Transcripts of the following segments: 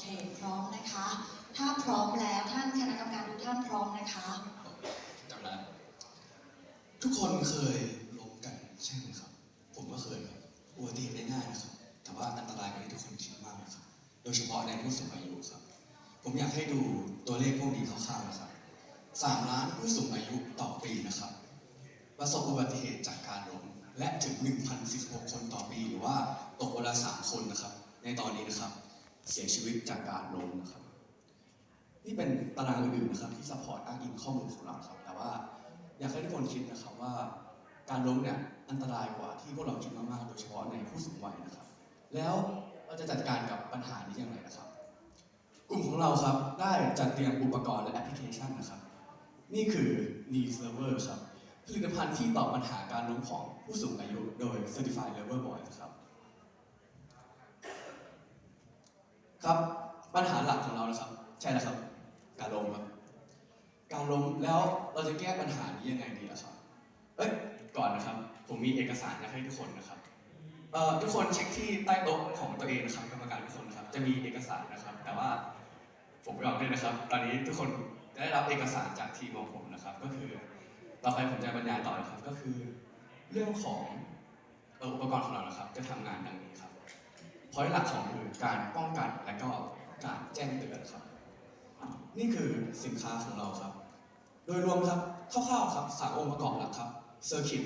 เคพร้อมนะคะ ถ้าพร้อมแล้วท่านคณะกรรมการทุกท่านพร้อมนะคะจำได้ทุกคนเคยล้มกันใช่ไหมครับ ผมก็เคยครับอุบัติเหตุได้ง่ายนะครับ แต่ว่าอันตรายกว่าที่ทุกคนคิดมากนะครับ โดยเฉพาะในผู้สูงอายุครับ ผมอยากให้ดูตัวเลขพวกนี้คร่าวๆนะครับสามล้านผู้สูงอายุต่อปีนะครับ ประสบอุบัติเหตุจากการล้มและถึง 1,016คนต่อปี หรือว่าตกวันละ3คนนะครับ ในตอนนี้นะครับ เสียชีวิตจากการล้มนะครับ นี่เป็นตารางอื่นๆนะครับที่ซัพพอร์ตอ้างอิงข้อมูลของเราครับ แต่ว่าอยากให้ทุกคนคิดนะครับว่าการล้มเนี่ยอันตรายกว่าที่พวกเราคิดมากๆโดยเฉพาะในผู้สูงวัยนะครับ แล้วเราจะจัดการกับปัญหานี้อย่างไรนะครับ กลุ่มของเราครับได้จัดเตรียมอุปกรณ์และแอปพลิเคชันนะครับ นี่คือ Knee Server ครับผลิตภัณฑ์ที่ตอบปัญหาการล้มของผู้สูงอายุโดย Certified Level Boy นะครับ ครับปัญหาหลักของเรานะครับ ใช่แล้วครับ การล้มครับการล้มแล้วเราจะแก้ปัญหานี้ยังไงดีล่ะครับเอ้ยก่อนนะครับ ผมมีเอกสารอยากให้ทุกคนนะครับเอ่อทุกคนเช็คที่ใต้โต๊ะของตัวเองนะครับกรรมการทุกคนครับจะมีเอกสารนะครับ แต่ว่าผมไม่บอกด้วยนะครับ ตอนนี้ทุกคนได้รับเอกสารจากทีมของผมนะครับ ก็คือต่อไปผมจะบรรยายต่อนะครับ ก็คือ เรื่องของอุปกรณ์ของเรานะครับ จะทำงานดังนี้ครับ พอยหลักของคือการป้องกันและก็การแจ้งเตือนครับ นี่คือสินค้าของเราครับ โดยรวมครับคร่าวๆครับสามองค์ประกอบหลักครับ Circuit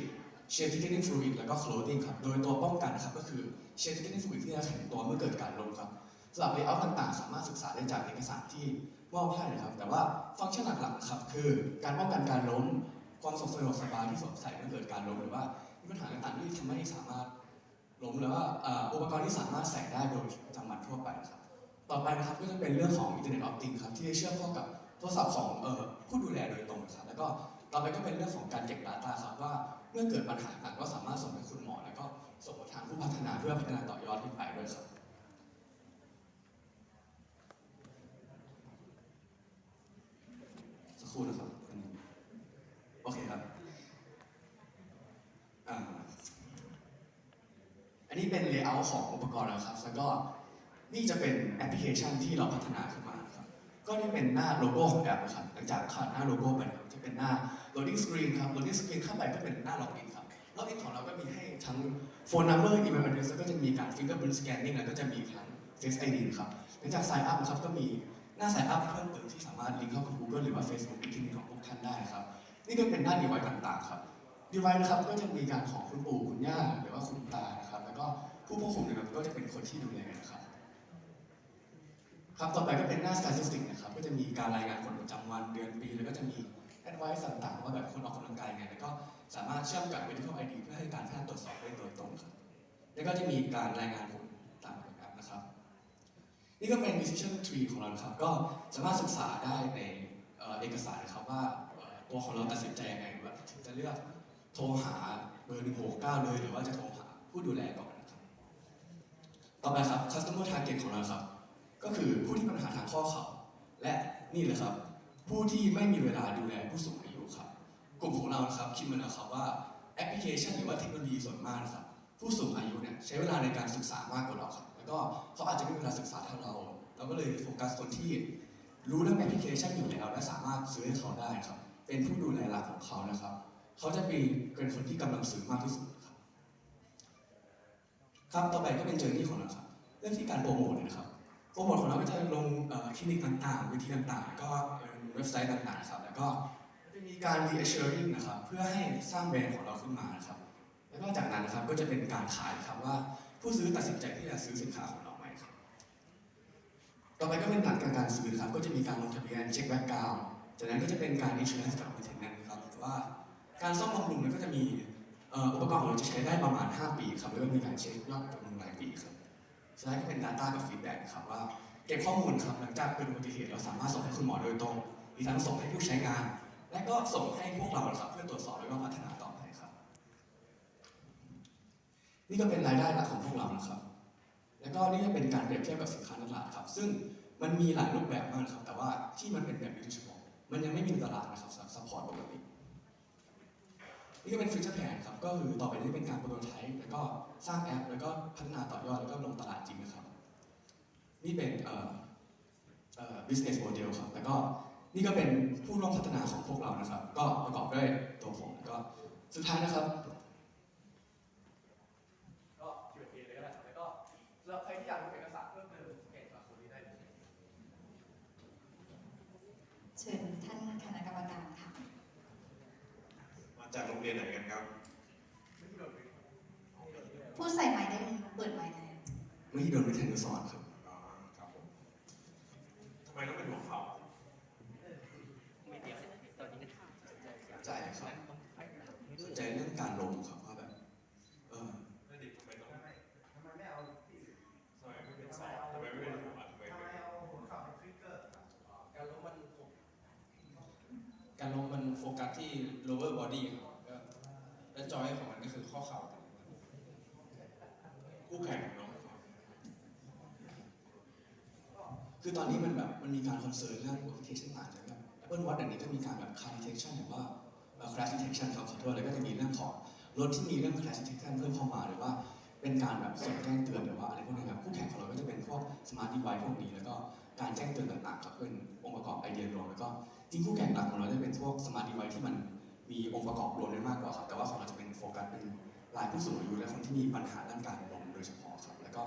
Shared Ticketing Fluid แล้วก็ Clothing ครับ โดยตัวป้องกันครับก็คือ Shared Ticketing Fluid ที่จะแข็งตัวเมื่อเกิดการล้มครับสำหรับ layout ต่างๆ สามารถศึกษาได้จากเอกสารที่มอบให้นะครับ แต่ว่าฟังก์ชันหลักๆครับคือการป้องกันการล้ม ความสะดวกสบายที่สวมใส่เมื่อเกิดการล้มหรือว่าปัญหาต่างๆที่ทำให้สามารถ ล้มหรือว่าอ่าอุปกรณ์ที่สามารถใส่ได้โดยประจำวันทั่วไปนะครับ ต่อไปนะครับก็จะเป็นเรื่องของ Internet of Things ครับที่จะเชื่อมเข้ากับโทรศัพท์ของออผู้ดูแลโดยตรงครับแล้วก็ต่อไปก็เป็นเรื่องของการเก็บ Data ครับว่าเมื่อเกิดปัญหาต่างก็สามารถส่งให้คุณหมอ แล้วก็ส่งไปทางผู้พัฒนาเพื่อพัฒนาต่อยอดขึ้นไปด้วยครับสักครู่นะครับโอเคครับอ่าอั นนี้เป็น layout ของอุปกรณ์นะครับ แล้วก็นี่จะเป็นแอปพลิเคชันที่เราพัฒนาขึ้นมาครับ ก็นี่เป็นหน้าโลโก้ของแอปนะครับ หลังจากขาดหน้าโลโก้ไปจะเป็นหน้า loading screen ครับ loading screen เข้าไปก็เป็นหน้า login ครับ login ของเราก็มีให้ทั้ง phone number email address แล้วก็จะมีการ fingerprint scanning แล้วก็จะมีทั้ง face ID ครับ หลังจาก sign up ครับก็มีหน้า sign up เพิ่มเติมที่สามารถลิงก์เข้ากับ Google หรือว่า Facebook อีกทีของพวกท่านได้ครับ นี่ก็เป็นหน้า device ต่างๆครับ device นะครับก็จะมีการของคุณปู่คุณย่าหรือว่าคุณตานะครับ ก็ผู้ควบคุมนะครับก็จะเป็นคนที่ดูแลนะครับ ครับต่อไปก็เป็นหน้า statistic นะครับ ก็จะมีการรายงานผลประจำวันเดือนปี แล้วก็จะมี advice ต่างๆ ว่าแบบคนออกกำลังกายไงแล้วก็สามารถเชื่อมกับ medical ID เพื่อให้การแพทย์ตรวจสอบได้โดยตรงครับ แล้วก็จะมีการรายงานผลตามแบบนะครับ นี่ก็เป็น decision tree ของเรานะครับ ก็สามารถศึกษาได้ในเอกสารนะครับว่าตัวของเราตัดสินใจยังไงว่าถึงจะเลือกโทรหาเบอร์169เลยหรือว่าจะโทรหา ผู้ดูแลก่อนนะครับต่อไปครับ customer target ของเราครับ ก็คือผู้ที่มีปัญหาทางข้อเข่าและนี่เลยครับ ผู้ที่ไม่มีเวลาดูแลผู้สูงอายุครับ กลุ่มของเรานะครับคิดมาแล้วครับว่าแอปพลิเคชันหรือว่าเทคโนโลยีส่วนมากนะครับผู้สูงอายุเนี่ยใช้เวลาในการศึกษามากกว่าเราครับแล้วก็เขาอาจจะไม่มีเวลาศึกษาเท่าเรา เราก็เลยโฟกัสคนที่รู้เรื่องแอปพลิเคชันอยู่แล้วและสามารถซื้อให้เขาได้ครับ เป็นผู้ดูแลหลักของเขานะครับ เขาจะเป็นเป็นคนที่กำลังซื้อมากที่สุด ครับต่อไปก็เป็นเจอร์นี่ของเราครับเรื่องที่การโปรโมทเลยนะครับโปรโมทของเราก็จะลงคลินิกต่างๆวิธีต่างๆ ก็เว็บไซต์ต่างๆครับแล้วก็จะมีการ reassuring นะครับเพื่อให้สร้างแบรนด์ของเราขึ้นมานะครับแล้วก็จากนั้นนะครับก็จะเป็นการขายครับว่าผู้ซื้อตัดสินใจที่จะซื้อสินค้าของเราไหมครับต่อไปก็เป็นหลังการการซื้อครับก็จะมีการลงทะเบียนเช็คแบ็กกราวจากนั้นก็จะเป็นการ insurance กับ maintenance ครับว่าการซ่อมบำรุงเนี่ยก็จะมี อุปกรณ์ของเราจะใช้ได้ประมาณ 5 ปีครับแล้วก็มีการเช็คยอดบำรุงรายปีครับสุดท้ายก็เป็น Data กับ Feedback ครับว่าเก็บข้อมูลครับหลังจากเกิดอุบัติเหตุเราสามารถส่งให้คุณหมอโดยตรงอีกทั้งส่งให้ผู้ใช้งาน และก็ส่งให้พวกเราครับเพื่อตรวจสอบแล้วก็พัฒนาต่อไปครับ นี่ก็เป็นรายได้หลักของพวกเรานะครับ แล้วก็นี่ก็เป็นการเปรียบเทียบกับสินค้าในตลาดครับ ซึ่งมันมีหลายรูปแบบมากครับ แต่ว่าที่มันเป็นแบบนี้เฉพาะมันยังไม่มีตลาดนะครับสำหรับซัพพอร์ตปกติ นี่ก็เป็นฟิวเจอร์แผนครับก็คือต่อไปนี้เป็นการโปรโตไทป์แล้วก็สร้างแอป แล้วก็พัฒนาต่อยอดแล้วก็ลงตลาดจริงนะครับนี่เป็นเอ่อเอ่อ business model ครับแล้วก็นี่ก็เป็นผู้ร่วมพัฒนาของพวกเรานะครับ ก็ประกอบด้วยตัวผมแล้วก็สุดท้ายนะครับ ก็เขียนเองเลยก็ได้แล้วก็สำหรับใครที่อยากดูเอกสารเพิ่มเติมเพจมาคุยได้เลย เชิญท่านคณะกรรมการค่ะ มา จากโรงเรียนไหนกันครับ พูดใส่ไม้ได้เลยเปิดไม้ได้ไม่ที่โดนวิทยานุสรณ์ครับอ๋อครับผมทำไมต้องเป็นหัวเข่า สนใจครับสนใจเรื่องการลงครับว่าแบบเออ นั่นดิทำไมต้องทำไมไม่เอาที่ทำไมไม่เป็นสอบทำไมไม่เป็นหัวทำไมเป็น การลงมันโฟการลงมันโฟ กัสที่ lower body ครับก็และจอยของมันก็คือข้อเข่าคู่แข่งของน้องคือตอนนี้มันแบบมันมีการคอนเซิร์นเรื่อง application ต่างใช่ไหมครับ Apple Watch เดี๋ยวนี้ก็มีการแบบ car detection หรือว่า crash detection ครับขอโทษแล้วก็จะมีเรื่องของรถที่มีเรื่อง crash detection เพิ่มเข้ามาหรือว่าเป็นการแบบส่งแจ้งเตือนหรือว่าอะไรพวกนี้ครับคู่แข่งของเราก็จะเป็นพวก smart device พวกนี้ แล้วก็การแจ้งเตือนต่างๆครับเป็นองค์ประกอบไอเดียรวมแล้วก็ จริงคู่แข่งหลักของเราจะเป็นพวก smart device ที่มันมีองค์ประกอบรวมได้มากกว่าครับแต่ว่าของเราจะเป็นโฟกัสเป็นรายผู้สูงอายุและคนที่มีปัญหาด้านการลมโดยเฉพาะครับ แล้วก็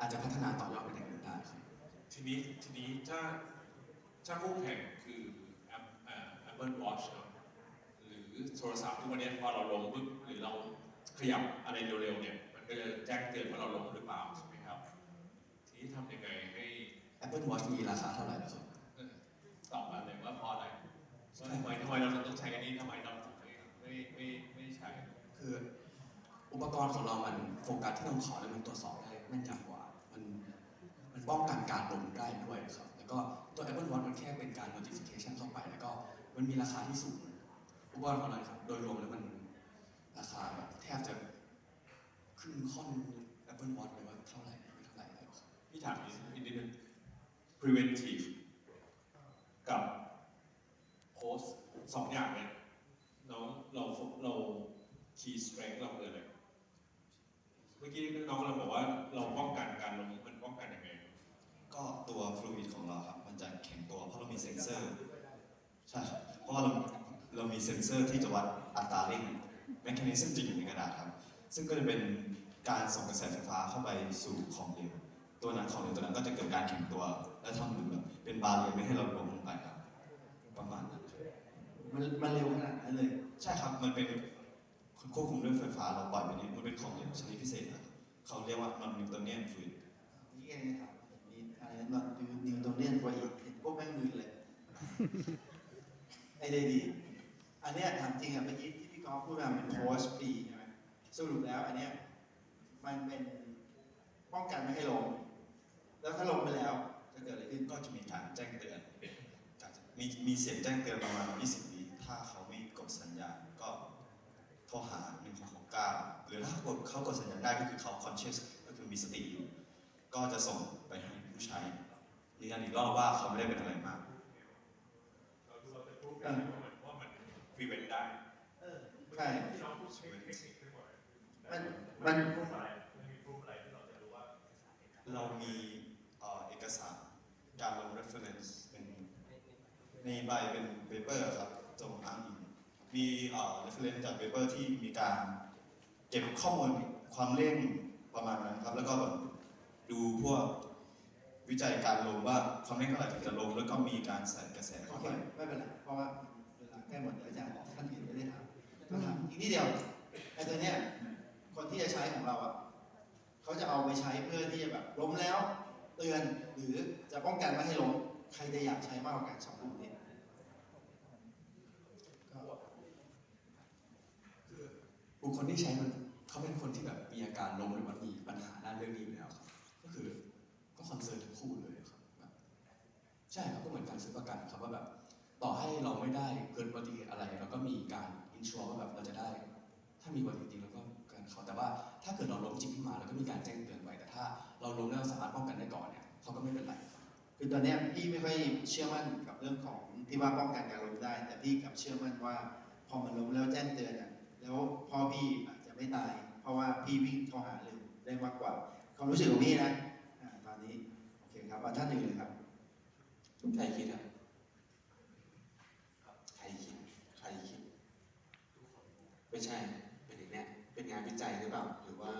อาจจะพัฒนาต่อยอดไปอย่างอื่นได้ครับทีนี้ทีนี้ถ้าถ้าคู่แข่งคือแอปเอ่อ Apple Watch เนอะหรือโทรศัพท์ทุกวันนี้พอเราลงปุ๊บหรือเราขยับอะไรเร็วๆเนี่ยมันก็จะแจ้งเตือนว่าเราลงหรือเปล่าใช่ไหมครับ ทีนี้ทำยังไงให้ Apple Watch มีราคาเท่าไหร่แล้วครับเอ่อตอบมาเลยว่าเพราะอะไร ว่าทำไมทำไมเราถึงต้องใช้อันนี้ทำไมเราถึงไม่ไม่ไม่ไม่ใช้ คืออุปกรณ์ของเรามันโฟกัสที่ลำคอแล้วมันตรวจสอบได้แม่นยำกว่า มันมันป้องกันการลมได้ด้วยครับ แล้วก็ตัว Apple Watch มันแค่เป็นการ notification เข้าไป แล้วก็มันมีราคาที่สูง อุปกรณ์ของเราครับ โดยรวมแล้วมันราคาแบบแทบจะครึ่งค่อน Apple Watch เลยว่าเท่าไหร่ไม่เท่าไหร่แล้วครับพี่ถามอีกนิดนึง preventive กับ post สองอย่างเนี่ยน้องเราเรา key strength เราคืออะไรเมื่อกี้น้องเราบอกว่าเราป้องกันการลงมันป้องกันยังไงก็ตัวฟลูอิดของเราครับมันจะแข็งตัวเพราะเรามีเซ็นเซอร์ใช่เพราะว่าเราเรามีเซ็นเซอร์ที่จะวัดอัตราเร่งแมคานิซึมจะอยู่ในกระดาษครับ ซึ่งก็จะเป็นการส่งกระแสไฟฟ้าเข้าไปสู่ของเหลวตัวนั้นของเหลวตัวนั้นก็จะเกิดการแข็งตัว และทำเหมือนแบบเป็นบาเรียร์ไม่ให้เราลงลงไปครับ ประมาณนั้น มันมันเร็วขนาดนั้นเลย ใช่ครับมันเป็นควบคุมด้วยไฟฟ้าเราปล่อยไปนี้มันเป็นของเหลวชนิดพิเศษนะครับเขาเรียกว่านอนนิวตันเนียนฟลูอิดนี่เองนะครับมีอะไรนั่นนิวนิวโตเนียนไฟอีกเห็นพวกแม่งมือเลยไอเดียดี อันเนี้ยถามจริงอะเมื่อกี้ที่พี่กอล์ฟพูดมาเป็นโพสต์ฟรีใช่ไหมสรุปแล้วอันเนี้ยมันเป็นป้องกันไม่ให้ลง แล้วถ้าลงไปแล้วจะเกิดอะไรขึ้นก็จะมีการแจ้งเตือนมีมีเสียงแจ้งเตือนประมาณ 20วิ ถ้าเขาไม่กดสัญญาณก็โทรหา1669 หรือถ้ากดเขากดสัญญาณได้ก็คือเขา conscious ก็คือมีสติอยู่ ก็จะส่งไปให้ผู้ใช้ยืนยันอีกรอบว่าเขาไม่ได้เป็นอะไรมากเราเราจะพูดกันว่ามันว่ามัน prevent ได้ใช่ที่น้องพูดใช้เทคนิคด้วยหมดมันมันมีรูปอะไรมันมีรูปอะไรที่เราจะรู้ว่า เรามีเอ่อเอกสารการลง reference เป็นในใบเป็น paper ครับจงอ้างอิง มีเอ่อ reference จาก paper ที่มีการเก็บข้อมูลความเร่งประมาณนั้นครับ แล้วก็แบบดูพวกวิจัยการลงว่าความเร่งเท่าไหร่ถึงจะลง แล้วก็มีการใส่กระแสโอเข้าเคไปไม่เป็นไร เพราะว่าเวลาใกล้หมดเดี๋ยวอาจารย์ท่านอื่นไม่ได้ถามก็ถามอีกนิดเดียวไอ้ตัวเนี้ยคนที่จะใช้ของเราอะเขาจะเอาไปใช้เพื่อที่จะแบบล้มแล้ว เตือนหรือจะป้องกันไม่ให้ล้มใครจะอยากใช้มากกว่ากันสองรูปนี้ บุคคลที่ใช้มันเขาเป็นคนที่แบบมีอาการลมหรือว่ามีปัญหาด้านเรื่องนี้อยู่แล้วครับ ก็คือก็คอนเซิร์นทั้งคู่เลยครับแบบใช่ครับก็เหมือนการซื้อประกันครับว่าแบบต่อให้เราไม่ได้เกิดอุบัติเหตุอะไร เราก็มีการอินชัวร์ว่าแบบเราจะได้ ถ้ามีอุบัติเหตุจริงเราก็กันเขาแต่ว่าถ้าเกิดเราล้มจริงขึ้นมาเราก็มีการแจ้งเตือนไปแต่ถ้า เราล้มแล้วสามารถป้องกันได้ก่อนเนี่ยเขาก็ไม่เป็นไรคือตอนเนี้ยพี่ไม่ค่อยเชื่อมั่นกับเรื่องของที่ว่าป้องกันการล้มได้ แต่พี่กลับเชื่อมั่นว่า พอมันล้มแล้วแจ้งเตือนอะ แล้วพ่อพี่อาจจะไม่ตาย เพราะว่าพี่วิ่งเข้าหาเร็วได้มากกว่าความรู้สึกของพี่นะตอนนี้โอเคครับมาท่านอื่นเลยครับใครคิดครับใครคิดใครคิดไม่ใช่เป็นอย่างเนี้เป็นงานวิจัยหรือเปล่าหรือว่า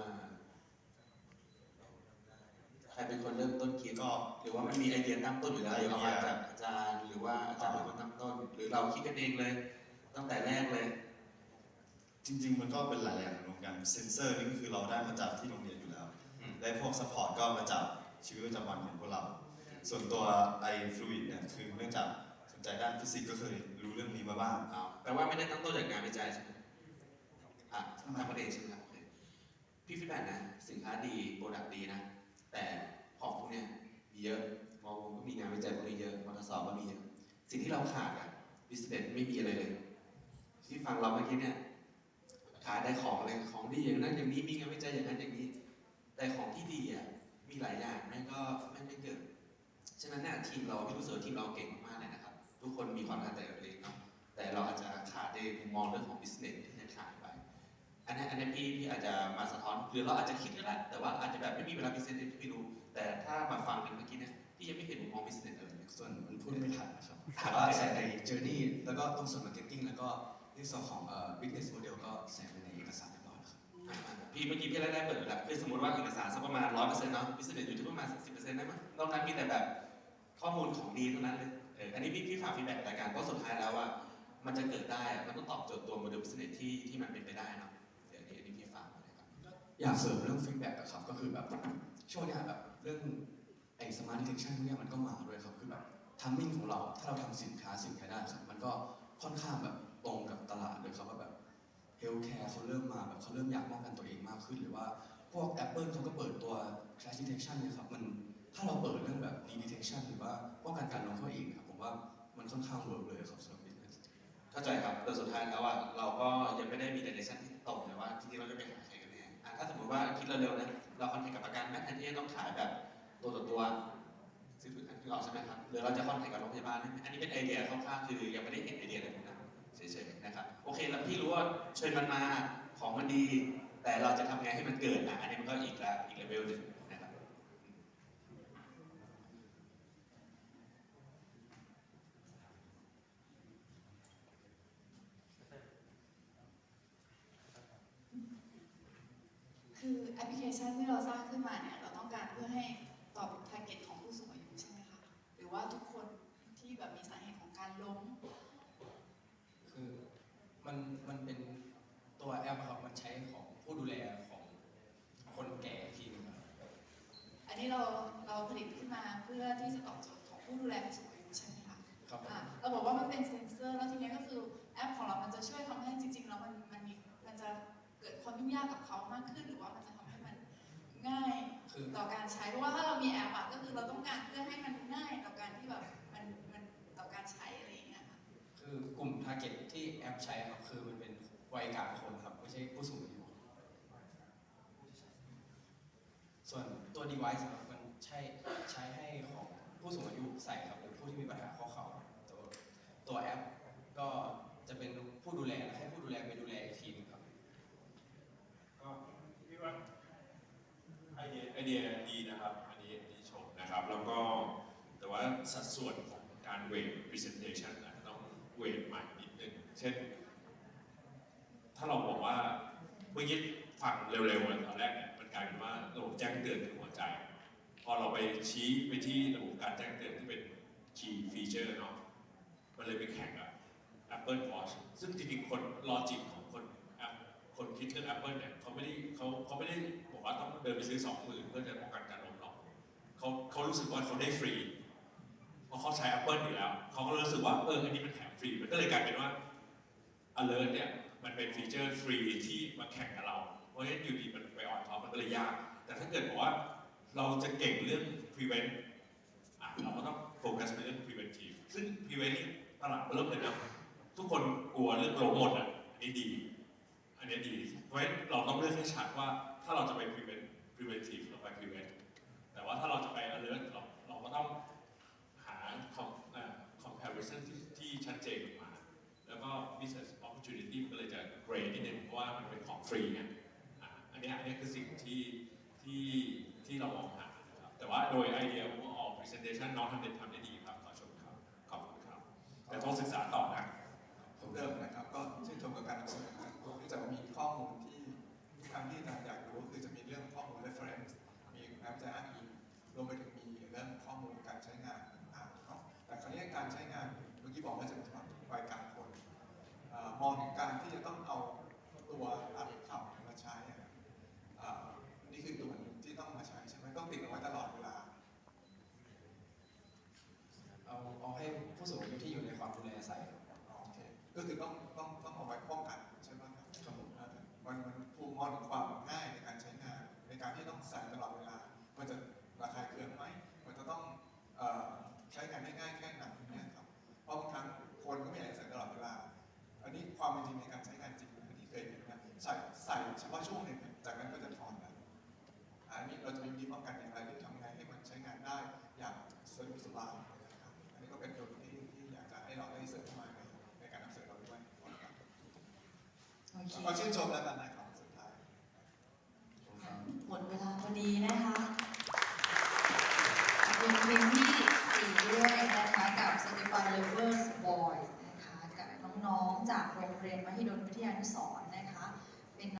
ใครเป็นคนเริ่มต้นคิดก็หรือว่ามันมีไอเดียตั้งต้นอยู่แล้วหรือว่าจากอาจารย์หรือว่าอาจารย์เป็นคนตั้งต้น หรือเราคิดกันเองเลย ตั้งแต่แรกเลย จริง ๆ มันก็เป็นหลายอย่างรวมกันเซนเซอร์นี่ก็คือเราได้มาจากที่โรงเรียนอยู่แล้ว อืม และพวกซัพพอร์ตก็มาจากชีวิตประจำวันของพวกเรา ส่วนตัวไอฟลูอิดเนี่ยคือเนื่องจากสนใจด้านฟิสิกส์ก็เคยรู้เรื่องนี้มาบ้าง เอาแปลว่าไม่ได้ตั้งต้นจากงานวิจัยใช่ไหมอะทำมาเองใช่ไหมครับโอเคพี่ฟีดแบ็กนะ สินค้าดี โปรดักต์ดีนะ แต่ของพวกเนี้ยมีเยอะมองก็มีงานวิจัยพวกนี้เยอะมอเตอร์สอบก็มีเยอะ สิ่งที่เราขาดอะบิสเนสไม่มีอะไรเลย ที่ฟังเราเมื่อกี้เนี่ย ขายได้ของเลยของดีอย่างนั้นอย่างนี้มีงานวิจัยอย่างนั้นอย่างนี้ แต่ของที่ดีอะมีหลายอย่างแม่งก็แม่งไม่เกิดฉะนั้นเนี่ยทีมเราพี่รู้สึกทีมเราเก่งมากๆเลยนะครับ ทุกคนมีความตั้งใจกับตัวเองเนาะแต่เราอาจจะขาดในมุมมองเรื่องของ business ที่จะขาดไปอันนี้อันนี้พี่พี่อาจจะมาสะท้อนหรือเราอาจจะคิดก็ได้แต่ว่าอาจจะแบบไม่มีเวลา business ที่พี่รู้ แต่ถ้ามาฟังกันเมื่อกี้เนี่ยพี่ยังไม่เห็นมุมมอง business เลยส่วนมันพูดไม่ทันนะครับแต่ว่าใส่ใน journey แล้วก็ตรงส่วน marketing แล้วก็ ในส่วนของเอ่อ business model ก็ใส่ไปในเอกสารเรียบร้อยแล้วครับอ่าพี่เมื่อกี้พี่ได้เปิดอยู่แล้วคือสมมติว่าเอกสารสักประมาณร้อยเปอร์เซ็นต์เนาะพิเศษอยู่ที่ประมาณสิบเปอร์เซ็นต์ได้มั้ยนอกนั้นมีแต่แบบข้อมูลของดีเท่านั้นเลยเอออันนี้พี่พี่ฝากฟีดแบ็กรายการเพราะสุดท้ายแล้วว่ามันจะเกิดได้อะมันต้องตอบโจทย์ตัวโมเดลพิเศษที่ที่มันเป็นไปได้เนาะเดี๋ยวอันนี้อันนี้พี่ฝากมาเลยครับ อยากเสริมเรื่อง feedback อะครับก็คือแบบช่วงเนี้ยแบบเรื่องไอ้ smart detection พวกเนี้ยมันก็มาด้วยครับคือแบบทัมมิ่งของเราถ้าเราทำสินค้าสินค้าได้ครับมันก็ค่อนข้างแบบ ตรงกับตลาดเลยครับว่าแบบ healthcare เขาเริ่มมาแบบเขาเริ่มอยากป้องกันตัวเองมากขึ้น หรือว่าพวก Apple เขาก็เปิดตัว crash detection เนี่ยครับมันถ้าเราเปิดเรื่องแบบ de detection หรือว่าป้องกันการลงเข้าเองครับผมว่ามันค่อนข้างเวิร์กเลยครับสำหรับ business เข้าใจครับแต่สุดท้ายแล้วอะเราก็ยังไม่ได้มี direction ที่ตรงเลยว่าจริงๆเราจะไปหาใครกันแน่อะถ้าสมมติว่าคิดเร็วๆนะเราคอนแทคกับประกันแม้อันนี้ต้องขายแบบตัวต่อตัวซื้ออันที่ออกใช่ไหมครับหรือเราจะคอนแทคกับโรงพยาบาลอันนี้เป็นไอเดียคร่าวๆคือยังไม่ได้เห็นไอเดียอะไรพวกนั้น เฉยๆนะครับโอเคแล้วพี่รู้ว่าเชิญมันมาของมันดี แต่เราจะทำไงให้มันเกิดอะอันนี้มันก็อีกละอีกเลเวลหนึ่งนะครับคือแอปพลิเคชันที่เราสร้างขึ้นมาเนี่ยเราต้องการเพื่อให้ตอบทาร์เก็ตของผู้สูงอายุใช่ไหมคะหรือว่าทุกคนที่แบบมีสาเหตุของการล้ม คือ มันมันเป็นตัวแอปอะครับมันใช้ของผู้ดูแลของคนแก่อีกทีหนึงครับอันนี้เราเราผลิตขึ้นมาเพื่อที่จะตอบโจทย์ของผู้ดูแลผู้สูงอายุใช่ไหมคะครับอะเราบอกว่ามันเป็นเซ็นเซอร์แล้วทีเนี้ยก็คือแอปของเรามันจะช่วยทำให้จริงๆแล้วมันมันมีมันจะเกิดความยุ่งยากกับเขามากขึ้น หรือว่ามันจะทำให้มันง่าย คือ ต่อการใช้เพราะว่าถ้าเรามีแอปอะก็คือเราต้องการเพื่อให้มันง่ายต่อการที่แบบมันมันต่อการใช้ เก็ตที่แอปใช้ครับคือมันเป็นวัยกลางคนครับ ไม่ใช่ผู้สูงอายุส่วนตัว device ครับมันใช้ใช้ให้ของผู้สูงอายุใส่ครับหรือผู้ที่มีปัญหาข้อเข่าตัวตัวแอปก็จะเป็นผู้ดูแลให้ผู้ดูแลไปดูแลอีกทีหนึงครับก็พี่ว่าไอเดียไอเดียดีนะครับ อันนี้อันนี้ชมนะครับ แล้วก็แต่ว่าสัดส่วนของการเวท presentation อาจจะต้องเวท เช่น ถ้าเราบอกว่าเมื่อกี้ฟังเร็วๆตอนแรกเนี่ยมันกลายเป็นว่าระบบแจ้งเตือนคือหัวใจ พอเราไปชี้ไปที่ระบบการแจ้งเตือนที่เป็น key feature เนาะมันเลยไปแข่งกับ Apple Watch ซึ่งจริงๆคนลอจิกของคนคนคิดเรื่อง Apple เนี่ยเขาไม่ได้เขาเขาไม่ได้บอกว่าต้องเดินไปซื้อสองหมื่นเพื่อจะป้องกันการล้มหรอกเขาเขารู้สึกว่าเขาได้ฟรีเพราะเขาใช้ Apple อยู่แล้ว เขาก็รู้สึกว่าเอออันนี้มันแถมฟรี มันก็เลยกลายเป็นว่า alert เนี่ยมันเป็นฟีเจอร์ฟรีที่มาแข่งกับเรา เพราะฉะนั้นอยู่ดีมันไปออนท็อปมันก็เลยยาก แต่ถ้าเกิดบอกว่าเราจะเก่งเรื่อง prevent อะเราก็ต้องโฟกัสไปเรื่อง preventive ซึ่ง prevent นี่ตลาดเริ่มเลยนะทุกคนกลัวเรื่องโรคหมดอะอันนี้ดี อันนี้ดีเพราะฉะนั้นเราต้องเลือกให้ชัดว่าถ้าเราจะไป prevent preventive เราไป prevent แต่ว่าถ้าเราจะไป alert เราเราก็ต้องหา comparison ที่ที่ชัดเจนออกมา แล้วก็ business รีเนี่ยอันนี้อันนี้คือสิ่งที่ที่ที่เรามองหานะครับแต่ว่าโดยไอเดียของออก presentation น้องทำได้ทำได้ดีครับขอชมครับขอบคุณครับ แต่ต้องศึกษาต่อนะผมเริ่มนะครับ ก็ชื่นชมกับการนำเสนอเนื่จะมีข้อมูลที่ทางที่เราอยากรู้คือจะมีเรื่องข้อมูล reference มีแอปใจอ้างอิงรวมไปถึงมีเรื่องข้อมูลการใช้งานต่างๆเนาะแต่คราวนี้การใช้งานเมื่อกี้บอกว่าจะเป็นฉบับวัยการคนมองถึงการที่จะต้องเอา ใส่เฉพาะช่วงหนึ่งจากนั้นก็จะถอดแล้วอันนี้เราจะมีวิธีป้องกันอย่างไรที่ทำไงให้มันใช้งานได้อย่างสะดวกสบายนะครับอันนี้ก็เป็นจุดที่ที่อยากจะให้เราได้เสริมเข้ามาในในการนำเสนอเราด้วยนะครับโอเคขอชื่นชมแล้วกันนะครับสุดท้ายหมดเวลาพอดีนะคะขอบคุณทีมที่สี่ด้วยนะคะกับ Certified Lovers Boys นะคะกับน้องๆจากโรงเรียนมหิดลวิทยานุสร